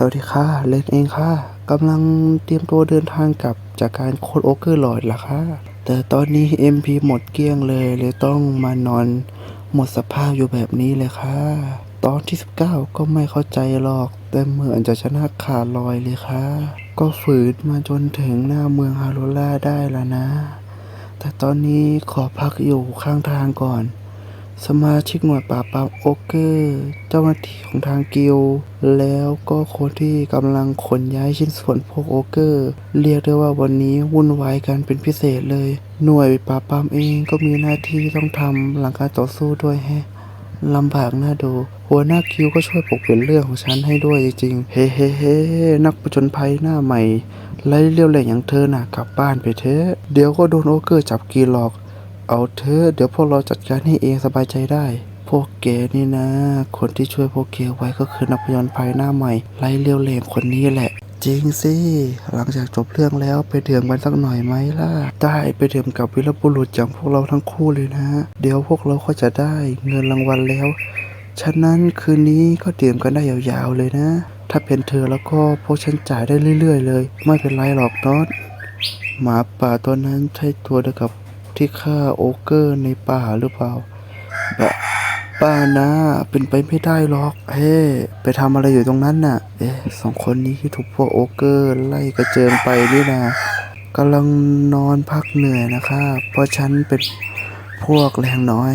สวัสดีค่ะ เลนเองค่ะกำลังเตรียมตัวเดินทางกลับจากการโคดโอเกอร์ลอดล่ะค่ะ แต่ตอนนี้ MP หมดเกลี้ยงเลยเลยต้องมานอนหมดสภาพอยู่แบบนี้เลยค่ะ ตอนที่ 19 ก็ไม่เข้าใจหรอก แต่เหมือนจะชนะขาดลอยเลยค่ะ ก็ฝืนมาจนถึงหน้าเมืองฮาโรล่าได้แล้วนะ แต่ตอนนี้ขอพักอยู่ข้างทางก่อน สมาชิกหน่วยปราบปรามโอเกอร์ เจ้าหน้าที่ของทางกิลแล้วก็คนที่กำลังขนย้ายชิ้นส่วนพวกโอเกอร์ เรียกได้ว่าวันนี้วุ่นวายกันเป็นพิเศษเลย หน่วยปราบปรามเองก็มีหน้าที่ต้องทำหลังการต่อสู้ด้วยแฮะลำบากน่าดู หัวหน้ากิลด์ก็ช่วยปกปิดเรื่องของฉันให้ด้วยจริงๆ เฮ้เฮ้เฮ้นักผจญภัยหน้าใหม่ไล่เลี้ยวแหล่งอย่างเธอน่ะกลับบ้านไปเถอะ เดี๋ยวก็โดนโอเกอร์จับกินหรอก เอาเถอะเดี๋ยวพวกเราจัดการให้เองสบายใจได้ พวกแกนี่นะ คนที่ช่วยพวกแกไว้ก็คือนักพยนภัยหน้าใหม่ไล่เลี้ยวเลงคนนี้แหละ จริงสิ หลังจากจบเรื่องแล้วไปดื่มกันสักหน่อยไหมล่ะ ได้ไปดื่มกับวิรบุรุษอย่างพวกเราทั้งคู่เลยนะ เดี๋ยวพวกเราก็จะได้เงินรางวัลแล้ว ฉะนั้นคืนนี้ก็ดื่มกันได้ยาวๆเลยนะ ถ้าเป็นเธอแล้วก็พวกฉันจ่ายได้เรื่อย ๆ เลย ไม่เป็นไรหรอกน็อตหมาป่าตัวนั้นใช่ตัวเดียวกับ ที่ฆ่าโอเกอร์ในป่าหรือเปล่าแบบป้านะเป็นไปไม่ได้หรอก เฮ้ ไปทำอะไรอยู่ตรงนั้นน่ะ เอ๊ะสองคนนี้ที่ถูกพวกโอเกอร์ไล่กระเจิงไปนี่นะกำลังนอนพักเหนื่อยนะคะเพราะฉันเป็นพวกแรงน้อย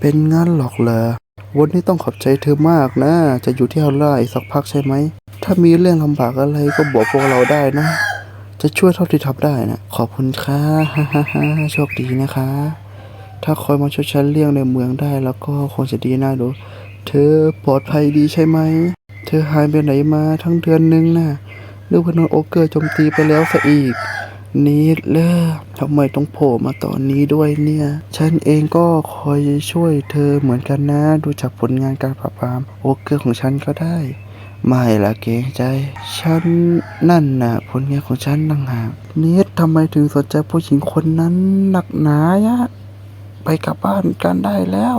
เป็นงั้นหรอกเหรอวันนี้ต้องขอบใจเธอมากนะ จะอยู่ที่ฮาร่าอีกสักพักใช่ไหม ถ้ามีเรื่องลำบากอะไรก็บอกพวกเราได้นะ จะช่วยเท่าที่ทำได้นะ ขอบคุณค่ะฮ่าฮ่าฮ่าโชคดีนะคะ ถ้าคอยมาช่วยฉันเลี้ยงในเมืองได้ แล้วก็คงจะดีน่าดู เธอปลอดภัยดีใช่ไหม เธอหายไปไหนมาทั้งเดือนนึงน่ะหรือว่าโดนโอเกอร์โจมตีไปแล้วซะอีกนี่เลิกทำไมต้องโผล่มาตอนนี้ด้วยเนี่ย ฉันเองก็คอยช่วยเธอเหมือนกันนะ ดูจากผลงานการปราบปรามโอเกอร์ของฉันก็ได้ ไม่ละเกรงใจ ฉันนั่นน่ะผลงานของฉันต่างหากเนททำไมถึงสนใจผู้หญิงคนนั้นหนักหนายะ ไปกลับบ้านกันได้แล้ว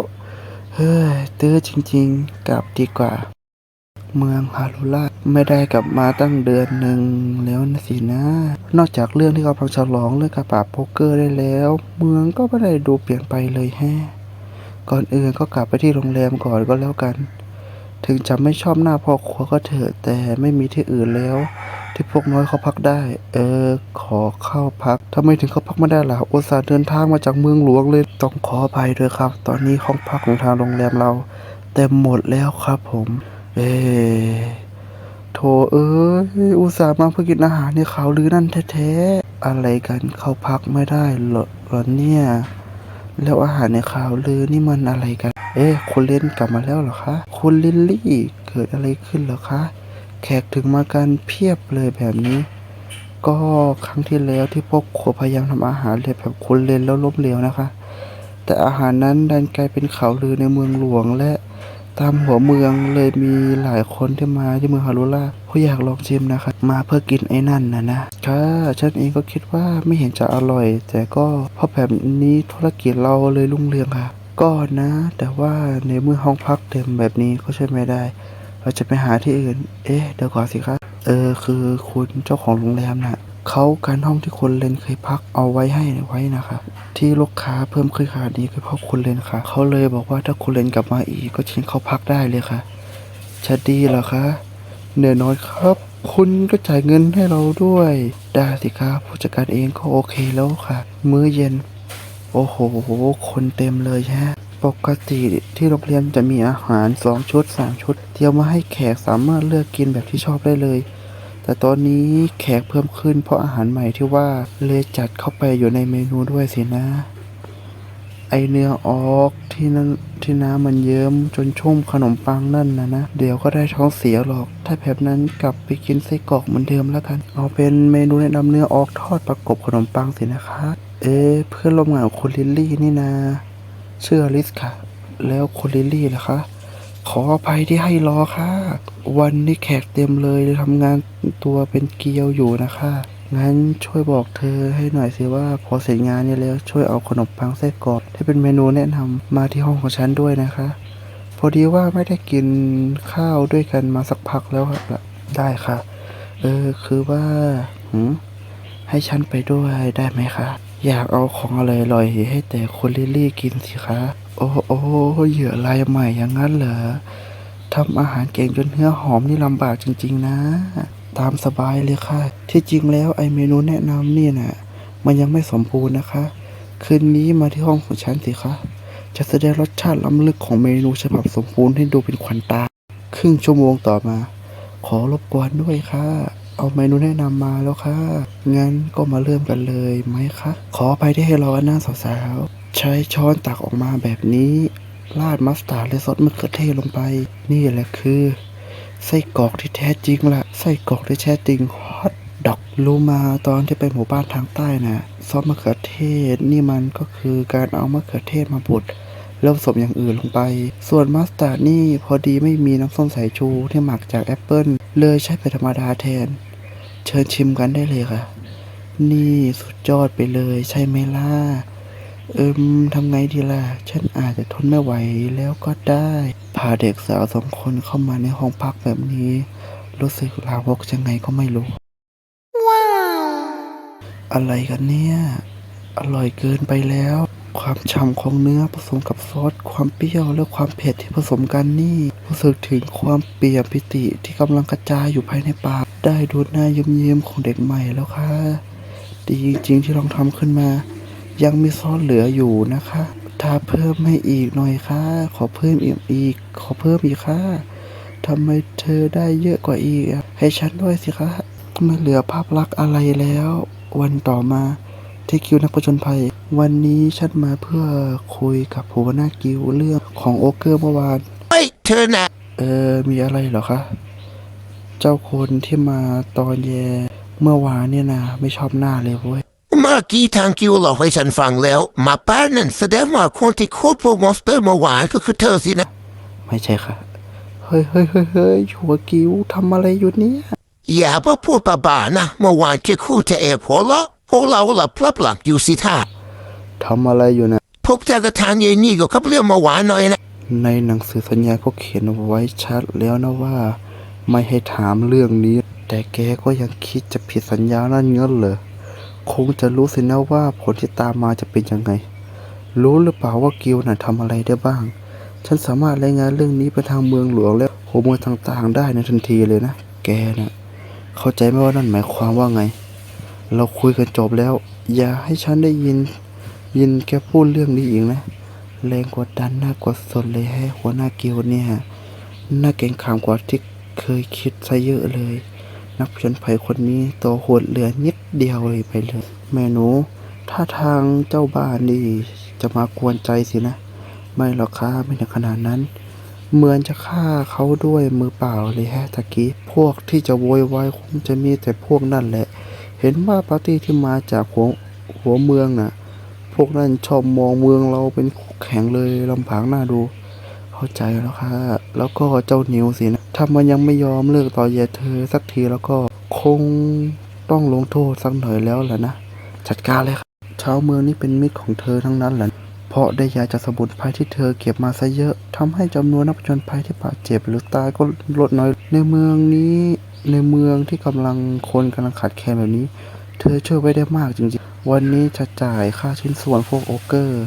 เฮ้ยตื้อจริงๆ กลับดีกว่า เมืองฮารุล่าไม่ได้กลับมาตั้งเดือนหนึ่งแล้วนะสินะ นอกจากเรื่องที่กำลังฉลองเรื่องกระปราโป๊กเกอร์ได้แล้ว เมืองก็ไม่ได้ดูเปลี่ยนไปเลยแฮะก่อนอื่นก็กลับไปที่โรงแรมก่อนก็แล้วกัน ถึงจะไม่ชอบหน้าพ่อครัวก็เถอะ แต่ไม่มีที่อื่นแล้ว ที่พวกน้อยเขาพักได้ เออ ขอเข้าพักทำไมถึงเขาพักไม่ได้ล่ะอุตส่าห์เดินทางมาจากเมืองหลวงเลยต้องขออภัยด้วยครับ ตอนนี้ห้องพักของทางโรงแรมเราเต็มหมดแล้วครับผม เออโถเอ้ยอุตส่าห์มาเพื่อกินอาหารในเขาลือนั่นแท้ๆอะไรกันเข้าพักไม่ได้หรอเหรอเนี่ย แล้วอาหารในข่าวลือนี่มันอะไรกัน เอ๊ะคุณเลนกลับมาแล้วเหรอคะคุณลิลลี่เกิดอะไรขึ้นเหรอคะแขกถึงมากันเพียบเลยแบบนี้ ก็ครั้งที่แล้วที่พวกครัวพยายามทำอาหารเลยแบบคุณเลนแล้วล้มเหลวนะคะ แต่อาหารนั้นดันกลายเป็นข่าวลือในเมืองหลวงและตามหัวเมืองเลยมีหลายคนที่มาที่เมืองฮารุล่าผู้อยากลองชิมนะคะ มาเพื่อกินไอ้นั่นนะนะค่ะฉันเองก็คิดว่าไม่เห็นจะอร่อย แต่ก็เพราะแบบนี้ธุรกิจเราเลยรุ่งเรืองค่ะ ก็นะ แต่ว่าในเมื่อห้องพักเต็มแบบนี้ก็ช่วยไม่ได้ เราจะไปหาที่อื่น เอ๊ะเดี๋ยวก่อนสิครับ เออคือคุณเจ้าของโรงแรมน่ะเขาการห้องที่คุณเลนเคยพักเอาไว้ให้ไว้นะคะที่ลูกค้าเพิ่มขึ้นขนาดนี้ก็เพราะคุณเลนค่ะเขาเลยบอกว่าถ้าคุณเลนกลับมาอีกก็ชิงเขาพักได้เลยค่ะจะดีเหรอคะเหนื่อยน้อยครับ คุณก็จ่ายเงินให้เราด้วย ได้สิครับผู้จัดการเองก็โอเคแล้วค่ะ มื้อเย็น โอ้โห คนเต็มเลยฮะ ปกติที่โรงเรียนจะมีอาหารสองชุดสามชุด เตรียมมาให้แขกสามารถเลือกกินแบบที่ชอบได้เลย แต่ตอนนี้แขกเพิ่มขึ้นเพราะอาหารใหม่ที่ว่าเลยจัดเข้าไปอยู่ในเมนูด้วยสินะ ไอเนื้อออกที่นั่น ที่น้ำมันเยิ้มจนชุ่มขนมปังนั่นนะนะ เดี๋ยวก็ได้ท้องเสียหรอก ถ้าแบบนั้นกลับไปกินไส้กรอกเหมือนเดิมแล้วกัน เอาเป็นเมนูแนะนำเนื้อออกทอดประกบขนมปังสินะคะ เอ๊ะเพื่อนร่วมงานคุณลิลลี่นี่นะเชื่ออลิสค่ะ แล้วคุณลิลลี่ล่ะคะขออภัยที่ให้รอค่ะ วันนี้แขกเต็มเลยทำงานตัวเป็นเกลียวอยู่นะคะ งั้นช่วยบอกเธอให้หน่อยสิว่าพอเสร็จงานนี้แล้วช่วยเอาขนมปังไส้กรอก ที่เป็นเมนูแนะนำมาที่ห้องของฉันด้วยนะคะ พอดีว่าไม่ได้กินข้าวด้วยกันมาสักพักแล้วครับได้ค่ะ เออคือว่าหืมให้ฉันไปด้วยได้ไหมคะ อยากเอาของอร่อยๆให้แต่คุณลิลี่กินสิคะ โอ้โอ้เหยื่อลายใหม่อย่างนั้นเหรอทำอาหารเก่งจนเนื้อหอมนี่ลำบากจริง ๆ นะ ตามสบายเลยค่ะ ที่จริงแล้วไอเมนูแนะนำนี่น่ะ มันยังไม่สมบูรณ์นะคะ คืนนี้มาที่ห้องของฉันสิคะ จะแสดงรสชาติล้ำลึกของเมนูฉบับสมบูรณ์ให้ดูเป็นขวัญตา ครึ่งชั่วโมงต่อมา ขอรบกวนด้วยค่ะ เอาเมนูแนะนำมาแล้วค่ะ งั้นก็มาเริ่มกันเลยไหมคะ ขอไปที่ให้รอหน้าสาวๆ ใช้ช้อนตักออกมาแบบนี้ ราดมัสตาร์ดและซอสมะเขือเทศลงไป นี่แหละคือ ไส้กรอกที่แท้จริงละไส้กรอกที่แท้จริงฮอต ดอกรู้มาตอนที่ไปหมู่บ้านทางใต้นะซอสมะเขือเทศนี่มันก็คือการเอามะเขือเทศมาบดแล้วผสมอย่างอื่นลงไป ส่วนมัสตาร์ดนี่พอดีไม่มีน้ำส้มสายชูที่หมักจากแอปเปิลเลยใช้เป็นธรรมดาแทน เชิญชิมกันได้เลยค่ะ นี่สุดยอดไปเลยใช่ไหมล่ะ เอิมทำไงดีล่ะ ฉันอาจจะทนไม่ไหวแล้วก็ได้ พาเด็กสาวสองคนเข้ามาในห้องพักแบบนี้ รู้สึกลาวกยังไงก็ไม่รู้ อะไรกันเนี่ย อร่อยเกินไปแล้ว ความฉ่ำของเนื้อผสมกับซอส ความเปรี้ยวและความเผ็ดที่ผสมกันนี่ รู้สึกถึงความเปี่ยมปิติที่กำลังกระจายอยู่ภายในปาก ได้ดูหน้าเยิ้มๆของเด็กใหม่แล้วค่ะ ดีจริงๆที่ลองทำขึ้นมา ยังมีซอสเหลืออยู่นะคะ ถ้าเพิ่มให้อีกหน่อยค่ะ ขอเพิ่มอีกอีก ขอเพิ่มอีกค่ะทำไมเธอได้เยอะกว่าอีก ให้ฉันด้วยสิคะไม่เหลือภาพลักษณ์อะไรแล้ว วันต่อมาที่คิวนักผจญภัย วันนี้ฉันมาเพื่อคุยกับหัวหน้ากิวเรื่องของโอเกอร์เมื่อวานเฮ้ยเธอน่ะเออมีอะไรเหรอคะ เจ้าคนที่มาตอนแย่เมื่อวานเนี่ยนะไม่ชอบหน้าเลยเว้ยเมื่อกี้ทางกิวเล่าให้ฉันฟังแล้ว มาป้านั่นแสดงว่าคนที่โคตรโปรมอนสเตอร์เมื่อวานก็คือเธอสินะ ไม่ใช่ค่ะ เฮ้ยเฮ้ยเฮ้ยเฮ้ยหัวกิวทำอะไรอยู่เนี่ย อย่ามาพูดบ้าๆนะเมื่อวานแค่คู่จะแอบหัวเราะพวกเราหลับพลับหลับอยู่สิท่าทำอะไรอยู่นะ พวกเจ้ากระทานยายนี่ก็ขับเรื่องเมื่อวานหน่อยนะ ในหนังสือสัญญาก็เขียนเอาไว้ชัดแล้วนะว่า ไม่ให้ถามเรื่องนี้ แต่แกก็ยังคิดจะผิดสัญญานั่นเงี้ยเหรอคงจะรู้สินะว่าผลที่ตามมาจะเป็นยังไง รู้หรือเปล่าว่ากิลน่ะทำอะไรได้บ้าง ฉันสามารถรายงานเรื่องนี้ไปทางเมืองหลวงและหัวเมืองต่างๆ ได้ในทันทีเลยนะ แกน่ะ เข้าใจไหมว่านั่นหมายความว่าไง เราคุยกันจบแล้ว อย่าให้ฉันได้ยิน ยินแกพูดเรื่องนี้อีกนะแรงกดดันน่ากดสดเลยให้หัวหน้าเกิลด์เนี่ยน่าเก่งขามกว่าที่เคยคิดซะเยอะเลย นักผจญภัยคนนี้ตัวโหดเหลือนิดเดียวเลยไปเลย แม่หนูถ้าทางเจ้าบ้านนี่จะมากวนใจสินะ ไม่หรอกค่ะไม่ถึงขนาดนั้น เหมือนจะฆ่าเขาด้วยมือเปล่าเลยแฮะตะกี้ พวกที่จะโวยวายคงจะมีแต่พวกนั่นแหละ เห็นว่าปาร์ตี้ที่มาจากหัวหัวเมืองน่ะ พวกนั้นชอบมองเมืองเราเป็นแข่งเลยลำผางหน้าดู เข้าใจแล้วค่ะ แล้วก็เจ้านิวสินะ ถ้ามันยังไม่ยอมเลิกต่อแย่เธอสักทีแล้วก็คงต้องลงโทษสักหน่อยแล้วแหละนะ จัดการเลยค่ะชาวเมืองนี่เป็นมิตรของเธอทั้งนั้นแหละ เพราะได้ยาจากสมุนไพรที่เธอเก็บมาซะเยอะทำให้จำนวนนักผจญภัยที่บาดเจ็บหรือตายก็ลดน้อย ในเมืองนี้ในเมืองที่กำลังคนกำลังขาดแคลนแบบนี้ เธอช่วยไว้ได้มากจริงๆ วันนี้จะจ่ายค่าชิ้นส่วนพวกโอเกอร์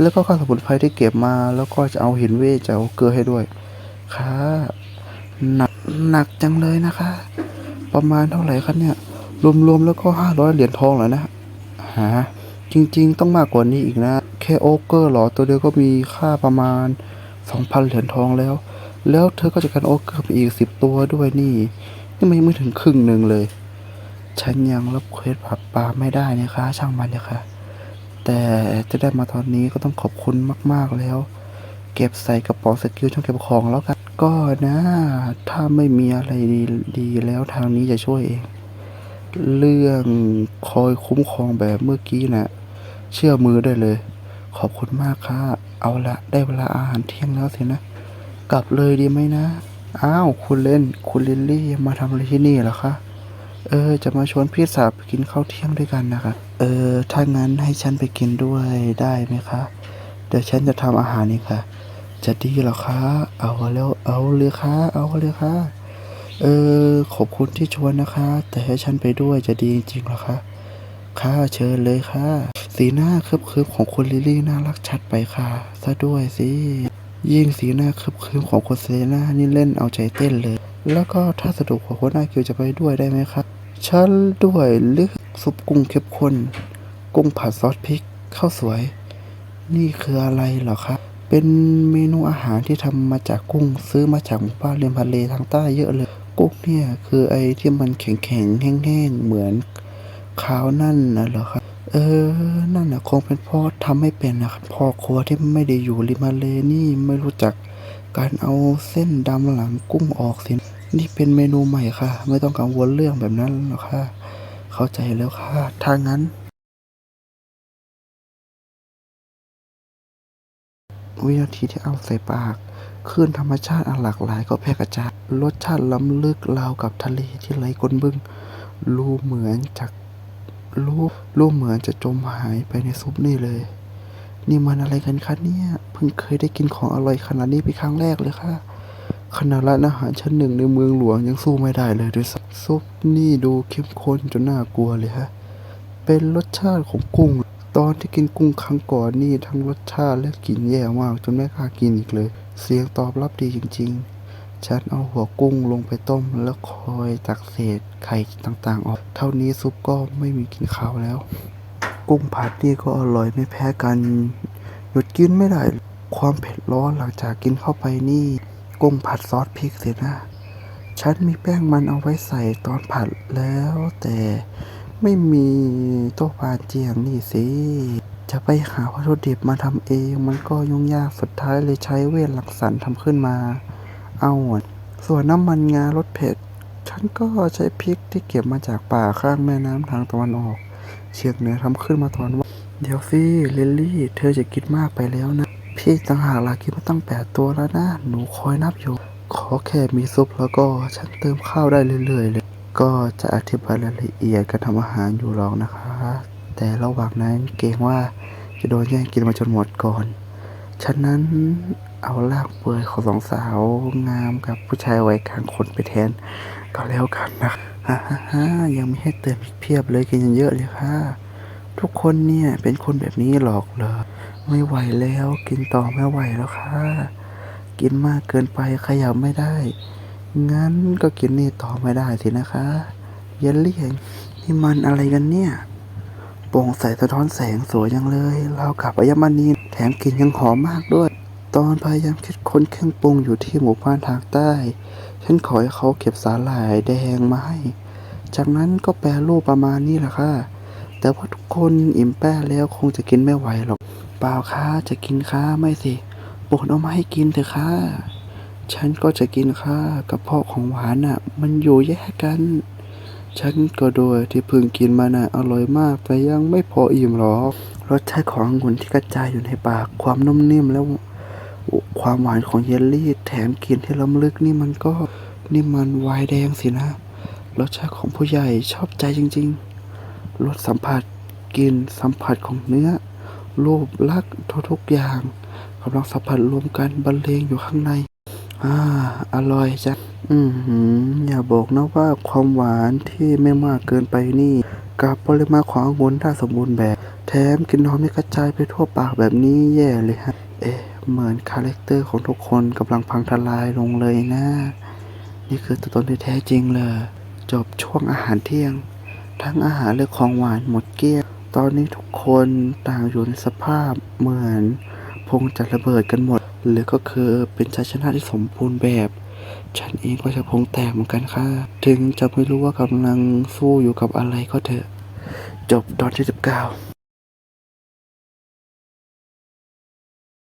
แล้วก็ค่าสมุนไพรที่เก็บมา แล้วก็จะเอาหินเวจากโอเกอร์ให้ด้วย ค่ะ หนักหนักจังเลยนะคะ ประมาณเท่าไหร่คะเนี่ย รวมๆแล้วก็ห้าร้อยเหรียญทองแล้วนะหาจริง ๆ ต้องมากกว่านี้อีกนะ ค่โอเกอร์หรอตัวเดียวก็มีค่าประมาณสองพันเหรียญทองแล้ว แล้วเธอก็จะกันโอเกอร์ไปอีกสิบตัวด้วยนี่ นี่มันยังไม่ถึงครึ่งหนึ่งเลย ฉันยังรับเควสผับปลาไม่ได้นะคะช่างมันเลยค่ะแต่จะได้มาตอนนี้ก็ต้องขอบคุณมากๆแล้ว เก็บใส่กระเป๋าสกิลช่องเก็บของแล้วกันก็นะ ถ้าไม่มีอะไรดีดีแล้วทางนี้จะช่วยเอง เรื่องคอยคุ้มครองแบบเมื่อกี้น่ะเชื่อมือได้เลย ขอบคุณมากค่ะ เอาละได้เวลาอาหารเที่ยงแล้วสินะ กลับเลยดีไหมนะ อ้าว คุณเล่น คุณลิลลี่มาทำอะไรที่นี่เหรอคะ เออ จะมาชวนพี่สาวไปกินข้าวเที่ยงด้วยกันนะคะ เออ ถ้างั้นให้ฉันไปกินด้วยได้ไหมคะ เดี๋ยวฉันจะทำอาหารนี่ค่ะ จะดีเหรอคะ เอาแล้วเอาเลยค่ะ เอาเลยค่ะ เออ ขอบคุณที่ชวนนะคะ แต่ให้ฉันไปด้วยจะดีจริงเหรอคะค่ะเชิญเลยค่ะ สีหน้าคึบๆของคุณลิลลี่น่ารักชัดไปค่ะซะด้วยสิยิ่งสีหน้าคึบๆของคุณเซน่านี่เล่นเอาใจเต้นเลย แล้วก็ถ้าสะดวกของคุณหน้าคิวจะไปด้วยได้ไหมครับฉันด้วยหรือซุปกุ้งเข้มข้นกุ้งผัดซอสพริกข้าวสวย นี่คืออะไรเหรอครับ เป็นเมนูอาหารที่ทำมาจากกุ้งซื้อมาจากหมู่บ้านเรียมทะเลทางใต้เยอะเลย กุ้งเนี่ยคือไอ้ที่มันแข็งๆแห้งๆเหมือนข้าวนั่นนะเหรอครับ เออ นั่นนะคงเป็นเพราะทำไม่เป็นนะครับพ่อครัวที่ไม่ได้อยู่ริมทะเลนี่ไม่รู้จักการเอาเส้นดำหลังกุ้งออกสินี่เป็นเมนูใหม่ค่ะ ไม่ต้องกังวลเรื่องแบบนั้นหรอกค่ะ เข้าใจแล้วค่ะ ถ้างั้น วินาทีที่เอาใส่ปากคลื่นธรรมชาติอันหลากหลายก็แพร่กระจายรสชาติล้ำลึกราวกับทะเลที่ไหลก้นบึ้งรูเหมือนจาก รูรูเหมือนจะจมหายไปในซุปนี่เลย นี่มันอะไรกันคะเนี่ยเพิ่งเคยได้กินของอร่อยขนาดนี้เป็นครั้งแรกเลยค่ะขนาดร้านอาหารชั้นหนึ่งในเมืองหลวงยังสู้ไม่ได้เลยด้วยซ้ำซุปนี่ดูเข้มข้นจนน่ากลัวเลยฮะเป็นรสชาติของกุ้ง ตอนที่กินกุ้งครั้งก่อนนี่ทั้งรสชาติและกลิ่นแย่มากจนไม่กล้ากินอีกเลย เสียงตอบรับดีจริง ๆ ฉันเอาหัวกุ้งลงไปต้มแล้วคอยตักเศษไข่ต่างๆ ออก เท่านี้ซุปก็ไม่มีกลิ่นคาวแล้ว กุ้งผัดนี่ก็อร่อยไม่แพ้กัน หยุดกินไม่ได้ ความเผ็ดร้อนหลังจากกินเข้าไปนี่ กุ้งผัดซอสพริกเสียนะฉันมีแป้งมันเอาไว้ใส่ตอนผัดแล้วแต่ไม่มีโต๊ะปาเจียงนี่สิ จะไปหาวัตถุดิบมาทำเอง มันก็ยุ่งยากสุดท้ายเลยใช้เวทหลักสรรทำขึ้นมา เอาอะส่วนน้ำมันงารสเผ็ด ฉันก็ใช้พริกที่เก็บมาจากป่าข้างแม่น้ำทางตะวันออก เชียงเหนือทำขึ้นมาตอนว่า เดี๋ยวสิลิลลี่ เธอจะกินมากไปแล้วนะ พี่ต่างหากล่ะกินมาตั้งแปดตัวแล้วนะ หนูคอยนับอยู่ ขอแค่มีซุปแล้วก็ฉันเติมข้าวได้เรื่อยๆเลย ก็จะอธิบายรายละเอียดการทำอาหารอยู่หรอกนะคะ แต่ระหว่างนั้นเกรงว่าจะโดนแย่งกินมาจนหมดก่อน ฉะนั้น เอาลากเปลือยของสองสาวงามกับผู้ชายวัยกลางคนไปแทน ก็แล้วกันนะฮ่าฮ่าฮ่ายังไม่ให้เติมอีกเพียบเลยกินเยอะเลยค่ะ ทุกคนเนี่ยเป็นคนแบบนี้หรอกเหรอไม่ไหวแล้วกินต่อไม่ไหวแล้วค่ะ กินมากเกินไปขยับไม่ได้ งั้นก็กินนี่ต่อไม่ได้สินะคะเยลลี่นี่มันอะไรกันเนี่ยโปร่งใสสะท้อนแสงสวยจังเลยเรากับอัญมณีแถมกลิ่นยังหอมมากด้วย ตอนพยายามคิดค้นเครื่องปรุงอยู่ที่หมู่บ้านทางใต้ ฉันขอให้เขาเก็บสาหร่ายแดงมาให้ จากนั้นก็แปรรูปประมาณนี้แหละค่ะ แต่ว่าทุกคนอิ่มแป้แล้วคงจะกินไม่ไหวหรอก เปล่าค่ะจะกินค่ะไม่สิโปรดเอามาให้กินเถอะค่ะ ฉันก็จะกินค่ะกระเพาะของหวานน่ะ มันอยู่แยกกัน ฉันก็โดยที่เพิ่งกินมาน่ะอร่อยมาก แต่ยังไม่พออิ่มหรอก รสชาติขององุ่นที่กระจายอยู่ในปากความนุ่มนิ่มแล้ว ความหวานของเยลลี่แถมกลิ่นที่ล้ำลึกนี่มันก็นี่มันไวน์แดงสินะ รสชาติของผู้ใหญ่ชอบใจจริงๆ รสสัมผัสกลิ่นสัมผัสของเนื้อ รูปลักษณ์ทุกๆอย่างกำลังสัมผัสรวมกันบรรเลงอยู่ข้างใน อ่า อร่อยจังอือหือ อย่าบอกนะว่าความหวานที่ไม่มากเกินไปนี่ กับปริมาณขององุ่นถ้าสมบูรณ์แบบ แถมกลิ่นหอมที่กระจายไปทั่วปากแบบนี้แย่เลยฮะ เอ๊ะ เหมือนคาแรคเตอร์ของทุกคนกำลังพังทลายลงเลยนะ นี่คือตัวตนที่แท้จริงเลยจบช่วงอาหารเที่ยง ทั้งอาหารและของหวานหมดเกลี้ยงตอนนี้ทุกคนต่างอยู่ในสภาพเหมือนพงจะระเบิดกันหมด หรือก็คือเป็นชัยชนะที่สมบูรณ์แบบ ฉันเองก็จะพงแตกเหมือนกันค่ะ ถึงจะไม่รู้ว่ากำลังสู้อยู่กับอะไรก็เถอะ จบตอนที่สิบเก้า